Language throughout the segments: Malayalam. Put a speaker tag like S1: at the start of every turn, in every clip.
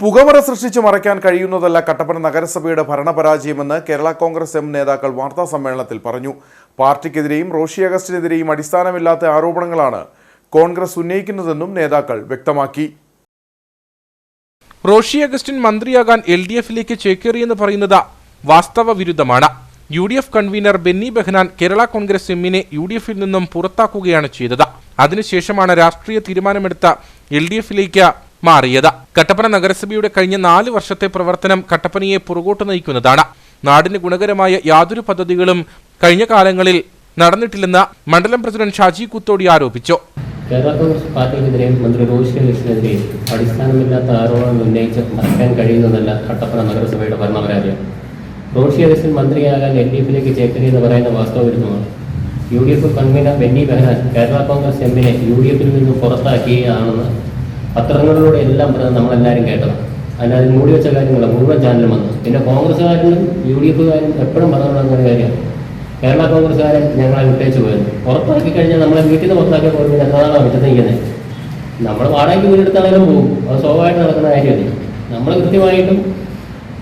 S1: പുകമറ സൃഷ്ടിച്ചു മറയ്ക്കാൻ കഴിയുന്നതല്ല കട്ടപ്പന നഗരസഭയുടെ ഭരണപരാജയമെന്ന് കേരള കോൺഗ്രസ് എം നേതാക്കൾ വാർത്താ സമ്മേളനത്തിൽ പറഞ്ഞു. പാർട്ടിക്കെതിരെയും റോഷി അഗസ്റ്റിനെതിരെയും അടിസ്ഥാനമില്ലാത്ത ആരോപണങ്ങളാണ് കോൺഗ്രസ് ഉന്നയിക്കുന്നതെന്നും നേതാക്കൾ വ്യക്തമാക്കി.
S2: റോഷി അഗസ്റ്റിൻ മന്ത്രിയാകാൻ എൽ ഡി എഫിലേക്ക് ചേക്കേറിയെന്ന് പറയുന്നത് വാസ്തവ വിരുദ്ധമാണ്. U D F convener Benny Behanan Kerala Congress എമ്മിനെ യു ഡി എഫിൽ നിന്നും പുറത്താക്കുകയാണ് ചെയ്തത്. അതിനുശേഷമാണ് രാഷ്ട്രീയ തീരുമാനമെടുത്ത എൽ ഡി എഫിലേക്ക് മാറിയത്. കട്ടപ്പന നഗരസഭയുടെ കഴിഞ്ഞ നാല് വർഷത്തെ പ്രവർത്തനം കട്ടപ്പനയെ പുറകോട്ട് നയിക്കുന്നതാണ്. നാടിന് ഗുണകരമായ യാതൊരു പദ്ധതികളും കഴിഞ്ഞ കാലങ്ങളിൽ നടന്നിട്ടില്ലെന്ന് മണ്ഡലം പ്രസിഡന്റ് ഷാജി കുത്തോടി ആരോപിച്ചു.
S3: കേരള കോൺഗ്രസ് പാർട്ടിക്കെതിരെയും മന്ത്രി റോഷി അഗസ്റ്റിനെതിരെയും അടിസ്ഥാനമില്ലാത്ത ആരോപണങ്ങൾ ഉന്നയിച്ച് മറക്കാൻ കഴിയുന്നതല്ല കട്ടപ്പന നഗരസഭയുടെ ഭരണപരാജയം റോഷി അഗസ്റ്റിൻ മന്ത്രിയാകാൻ എൽ ഡി എഫിലേക്ക് ചേക്കരി എന്ന് പറയുന്ന വാസ്തവവിരുദ്ധമാണ് U D F convener Benny Behanan Kerala Congress എമ്മിനെ യു ഡി എഫിൽ നിന്നും പുറത്താക്കിയതാണെന്ന് പത്രങ്ങളിലൂടെ എല്ലാം പറഞ്ഞത് നമ്മളെല്ലാവരും കേട്ടതാണ്. അല്ലാതെ മൂടി വെച്ച കാര്യങ്ങളും. മുഴുവൻ ചാനലും വന്നു. പിന്നെ കോൺഗ്രസ്സുകാരനും യു ഡി എഫുകാരും എപ്പോഴും പറഞ്ഞുകൊണ്ടിരുന്ന ഒരു കാര്യമാണ് കേരള കോൺഗ്രസ്സുകാരൻ ഞങ്ങളെ വിട്ടേച്ച് പോയത്. പുറത്താക്കി കഴിഞ്ഞാൽ നമ്മളെ വീട്ടിൽ നിന്ന് പുറത്താക്കി പോയി ഞങ്ങളാണ് നിൽക്കുന്നത് നമ്മൾ വാടകയ്ക്ക് വീടെടുത്താണെങ്കിലും പോകും അത് സ്വാഭാവികമായിട്ട് നടക്കുന്ന കാര്യമല്ല? നമ്മൾ കൃത്യമായിട്ടും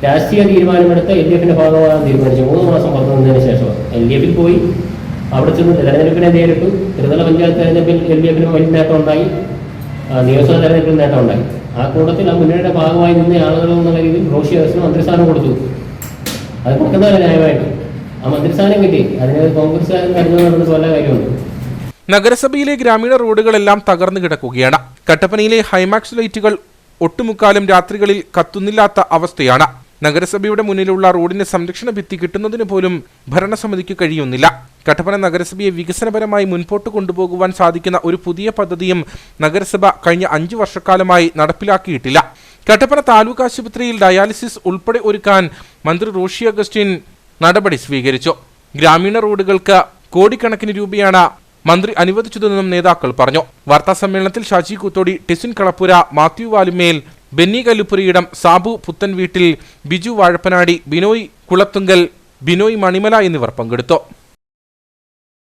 S3: രാഷ്ട്രീയ തീരുമാനമെടുത്ത് എൽ ഡി എഫിന്റെ ഭാഗമാകാൻ തീരുമാനിച്ചു. മൂന്ന് മാസം പുറത്തു നിന്നതിന് ശേഷം എൽ ഡി എഫിൽ പോയി. അവിടെ ചെന്ന് തെരഞ്ഞെടുപ്പിനെ നേരിട്ടു. ത്രിതല പഞ്ചായത്ത് തെരഞ്ഞെടുപ്പിൽ എൽ ഡി എഫിന് വലിയ നേട്ടം ഉണ്ടായി നിയമസഭാ തെരഞ്ഞെടുപ്പിൽ നേട്ടം ഉണ്ടായി. ആ കൂട്ടത്തിൽ ആ മുന്നണിയുടെ ഭാഗമായി നിന്ന ആളുകൾ എന്നുള്ള രീതിയിൽ റോഷി ഹേഴ്സിന് മന്ത്രിസ്ഥാനം കൊടുത്തു. അത് കൊടുക്കുന്നതല്ല ന്യായമായിട്ട്. ആ മന്ത്രിസ്ഥാനം കിട്ടി. അതിന് കോൺഗ്രസ്സുകാരും കരുതുന്ന നടന്ന വല്ല കാര്യമുണ്ട്.
S2: നഗരസഭയിലെ ഗ്രാമീണ റോഡുകളെല്ലാം തകർന്നു കിടക്കുകയാണ്. കട്ടപ്പനയിലെ ഹൈമാക്സ് ലൈറ്റുകൾ ഒട്ടുമുക്കാലും രാത്രികളിൽ കത്തുന്നില്ലാത്ത അവസ്ഥയാണ്. നഗരസഭയുടെ മുന്നിലുള്ള റോഡിന് സംരക്ഷണ ഭിത്തി കിട്ടുന്നതിന് പോലും ഭരണസമിതിക്ക് കഴിയുന്നില്ല. കട്ടപ്പന നഗരസഭയെ വികസനപരമായി മുൻപോട്ട് കൊണ്ടുപോകുവാൻ സാധിക്കുന്ന ഒരു പുതിയ പദ്ധതിയും നഗരസഭ കഴിഞ്ഞ അഞ്ചു വർഷക്കാലമായി നടപ്പിലാക്കിയിട്ടില്ല. കട്ടപ്പന താലൂക്ക് ആശുപത്രിയിൽ ഡയാലിസിസ് ഉൾപ്പെടെ ഒരുക്കാൻ മന്ത്രി റോഷി അഗസ്റ്റിൻ നടപടി സ്വീകരിച്ചു. ഗ്രാമീണ റോഡുകൾക്ക് കോടിക്കണക്കിന് രൂപയാണ് മന്ത്രി അനുവദിച്ചതെന്നും നേതാക്കൾ പറഞ്ഞു. വാർത്താ സമ്മേളനത്തിൽ ഷാജി കുത്തോടി ടെസിൻ കളപ്പുര മാത്യു വാലുമേൽ ബെന്നി കല്ലുപുരയിടം സാബു പുത്തൻ വീട്ടിൽ ബിജു വാഴപ്പനാടി ബിനോയ് കുളത്തുങ്കൽ ബിനോയ് മണിമല എന്നിവർ പങ്കെടുത്തു.